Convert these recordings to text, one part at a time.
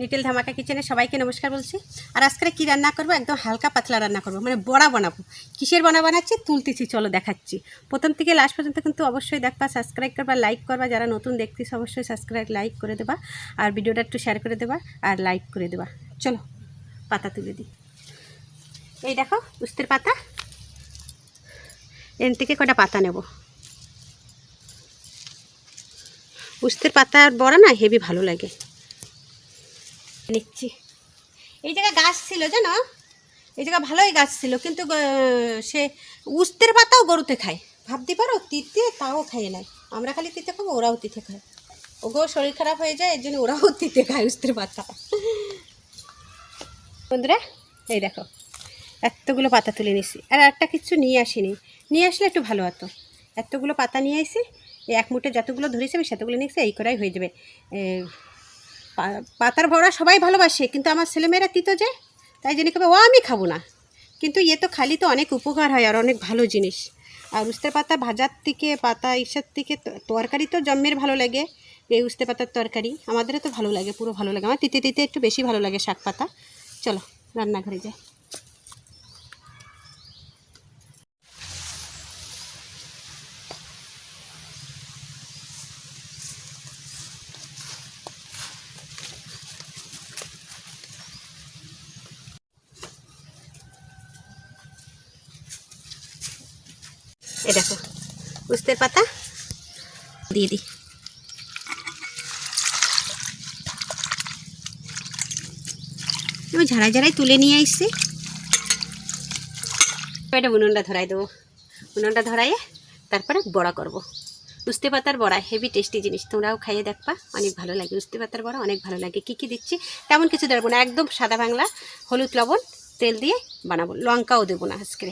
নিটেল ধামাকা কিচেনে সবাইকে নমস্কার বলছি। আর আজকে কি রান্না করব? একদম হালকা পাতলা রান্না করব। মানে বড়া বানাবো। কিসের বড়া বানাচ্ছি? তুলতেছি, চলো দেখাচ্ছি। প্রথম থেকে লাস্ট পর্যন্ত কিন্তু অবশ্যই দেখবা সাবস্ক্রাইব করবা লাইক করবা। যারা নতুন দেখতিস অবশ্যই সাবস্ক্রাইব লাইক করে দেবা। আর ভিডিওটা একটু শেয়ার করে দেবা আর লাইক করে দেবা। চলো, পাতা তুলে দিই। এই দেখো, উস্তের পাতা। এর থেকে কটা পাতা নেব? উস্তের পাতার বড়া না হেভি ভালো লাগে। নিচ্ছি এই জায়গায় গাছ ছিল, জানো? এই জায়গায় ভালোই গাছ ছিল, কিন্তু সে উস্তের পাতাও গরুতে খায়। ভাবতে পারো, তিতে তাও খাইয়ে নেয় আমরা খালি তিতে খাব, ওরাও তিতে খায়। ওগো, শরীর খারাপ হয়ে যায়, এর জন্য ওরাও তিতে খায় উস্তের পাতা। বন্ধুরা, এই দেখো, এতগুলো পাতা তুলে নিছি আর একটা কিছু নিয়ে আসিনি। নিয়ে আসলে একটু ভালো হতো। এতগুলো পাতা নিয়ে আসি এই এক মুঠে যতগুলো ধরেছি, আমি সেতগুলো নিয়েছি এই করাই হয়ে যাবে। পাতার ভরা সবাই ভালোবাসে, কিন্তু আমার ছেলেমেয়েরা তিতো যে, তাই জন্য কবে, ও, আমি খাব না। কিন্তু ইয়ে তো খালি তো অনেক উপকার হয় আর অনেক ভালো জিনিস। আর উস্তে পাতা ভাজার থেকে, পাতা ইসার থেকে তরকারি তো জন্মের ভালো লাগে, এই উস্তে পাতার তরকারি। আমাদেরও তো ভালো লাগে, পুরো ভালো লাগে। আমার তিতে তিতে একটু বেশি ভালো লাগে শাক পাতা। চলো, রান্নাঘরে যাই। এ দেখো, উস্তের পাতা দিয়ে দিই। আমি ঝাড়াই ঝাড়াই তুলে নিয়ে আসছি। এটা উনুনটা ধরাই দেবো। উনুনটা ধরাইয়ে তারপরে বড়া করব। উস্তে পাতার বড়া, হেভি টেস্টি জিনিস, তোমরাও খাইয়ে দেখবা, অনেক ভালো লাগে। উস্তে পাতার বড়া অনেক ভালো লাগে। কী কী দিচ্ছি? তেমন কিছু দেবো না, একদম সাদা বাংলা, হলুদ লবণ, তেল দিয়ে বানাবো। লঙ্কাও দেবো না আজকে?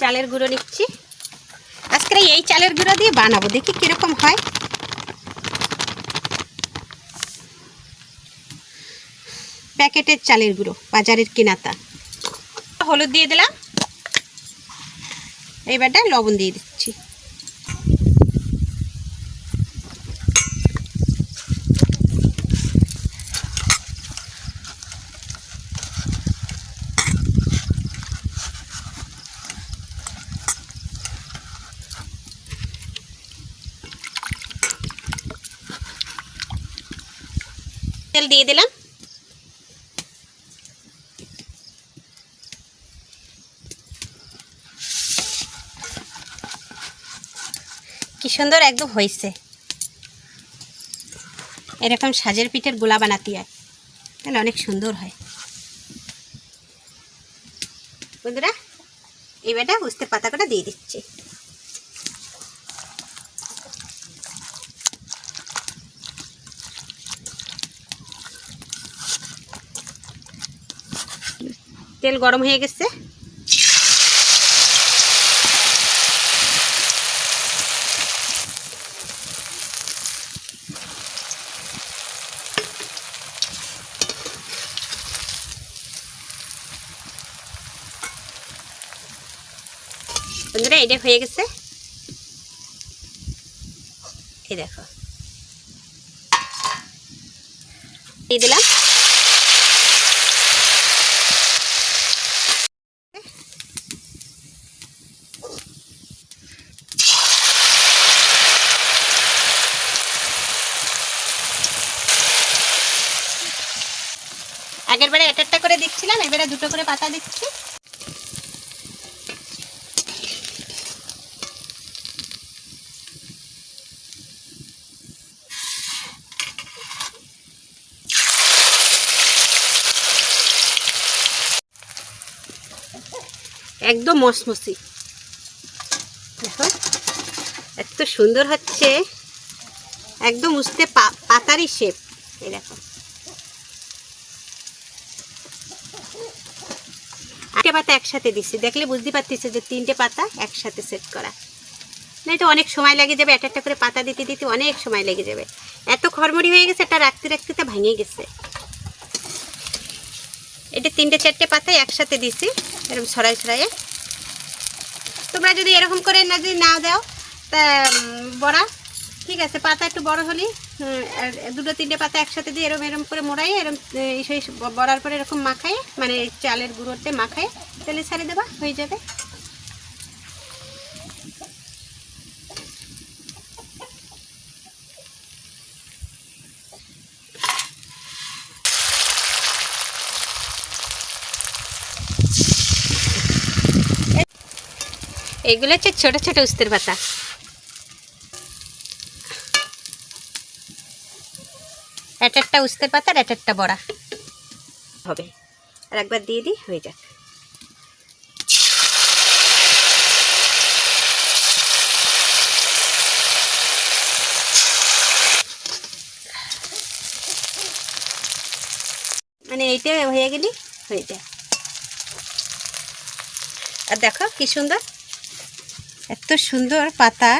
চালের গুঁড়ো নিচ্ছি। আজকে এই চালের গুঁড়ো দিয়ে বানাবো, দেখি কীরকম হয়। প্যাকেটের চালের গুঁড়ো, বাজারের কেনাতা। হলুদ দিয়ে দিলাম। এইবারটা লবণ দিয়ে দিচ্ছি। তেল দিয়ে দিলাম। কি সুন্দর একদম হয়েছে। এরকম সাজের পিঠের গোলা বানাতে হয়। তাহলে অনেক সুন্দর হয়। বন্ধুরা এবারটা উস্তে পাতা করে দিয়ে দিচ্ছি। তেল গরম হয়ে গেছে। বন্ধুরা এটা হয়ে গেছে। এই দেখো। দিয়ে দিলাম আগের বারে একটা একটা করে দিচ্ছিলাম, এবারে দুটো করে পাতা দিচ্ছি। একদম মসমসি এত সুন্দর হচ্ছে। একদম উস্তে পা- পাতারই শেপ এই দেখো। পাতা একসাথে দিচ্ছি। দেখলে বুঝতে পারতেছে যে তিনটে পাতা একসাথে সেট করা। না, এটা অনেক সময় লেগে যাবে, একটা একটা করে পাতা দিতে দিতে অনেক সময় লেগে যাবে। এত খড়মড়ি হয়ে গেছে, এটা রাখতে রাখতে তা ভেঙে গেছে। এটা তিনটে চারটে পাতা একসাথে দিছি এরকম ছড়াই ছড়াইয়ে তোমরা যদি এরকম করে না, যদি না দাও, তা বড়া ঠিক আছে, পাতা একটু বড় আর দুটো তিনটে পাতা একসাথে দিয়ে এরম এরম করে মোড়াই, এরম সেই বড়ার পরে এরকম মাখাই মানে চালের গুঁড়োতে মাখায় তেলে ছাড়ি দেবা, হয়ে যাবে। এইগুলো হচ্ছে ছোট ছোট উস্তের পাতা। এক একটা উস্তের পাতা আর এক একটা বড়া। হবে। আর একবার দিয়ে দিই, হয়ে যাক। মানে এইটা হয়ে গেলি, হয়ে যায় আর দেখো কি সুন্দর, এত সুন্দর পাতা।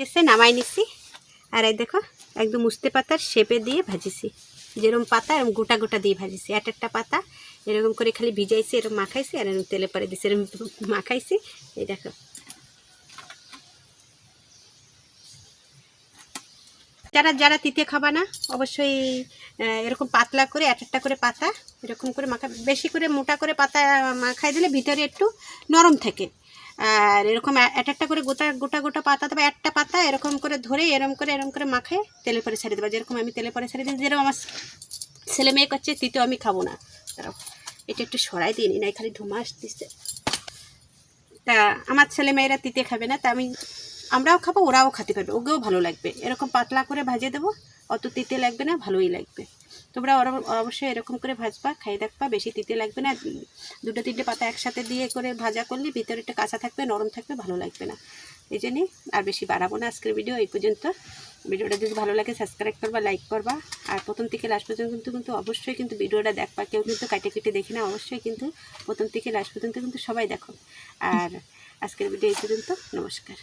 গেছে, নামাই নিছি। আর এই দেখো, একদম উস্তে পাতার শেপে দিয়ে ভাজিছি। যেরকম পাতা, এরকম গোটা গোটা দিয়ে ভাজিছি। এক একটা পাতা এরকম করে খালি ভিজাইছি, এরকম মাখাইছি আর এরকম তেলে পরে দিছি, এরকম মাখাইছি। এই দেখো। যারা যারা তিতে খাবা না, অবশ্যই এরকম পাতলা করে, এক একটা করে পাতা এরকম করে মাখা। বেশি করে মোটা করে পাতা মাখাই দিলে ভিতরে একটু নরম থাকে। আর এরকম এক একটা করে গোটা গোটা গোটা পাতা তবে একটা পাতা এরকম করে ধরে এরকম করে এরকম করে মাখে তেলে পরে ছেড়ে দেবা। যেরকম আমি তেলে পরে ছেড়ে দিই যেরকম আমার ছেলে মেয়ে করছে তৃতীয় আমি খাব না। এটা একটু সরাই দিই না খালি ধুমাস দিচ্ছে। তা আমার ছেলে মেয়েরা তিতে খাবে না, তা আমি আমরাও খাব, ওরাও খেতে পারবে, ওকেও ভালো লাগবে। এরকম পাতলা করে ভাজে দেবো, অত তিতে লাগবে না, ভালোই লাগবে। তোমরা অবশ্যই এরকম করে ভাজবা, খাই দেখবা, বেশি তিতে লাগবে না, দুটো তিনটে পাতা একসাথে দিয়ে করে ভাজা করলে ভিতরে একটা কাঁচা থাকবে, নরম থাকবে, ভালো লাগবে না। এই জন্যই আর বেশি বাড়াবো না আজকের ভিডিও এই পর্যন্ত। ভিডিওটা যদি ভালো লাগে সাবস্ক্রাইব করবা লাইক করবা। আর প্রথম থেকে লাস্ট পর্যন্ত কিন্তু কিন্তু অবশ্যই কিন্তু ভিডিওটা দেখবা। কেউ কিন্তু কাটে কেটে দেখে না, অবশ্যই কিন্তু প্রথম থেকে লাস্ট পর্যন্ত কিন্তু সবাই দেখো। আর আজকের ভিডিও এই পর্যন্ত, নমস্কার।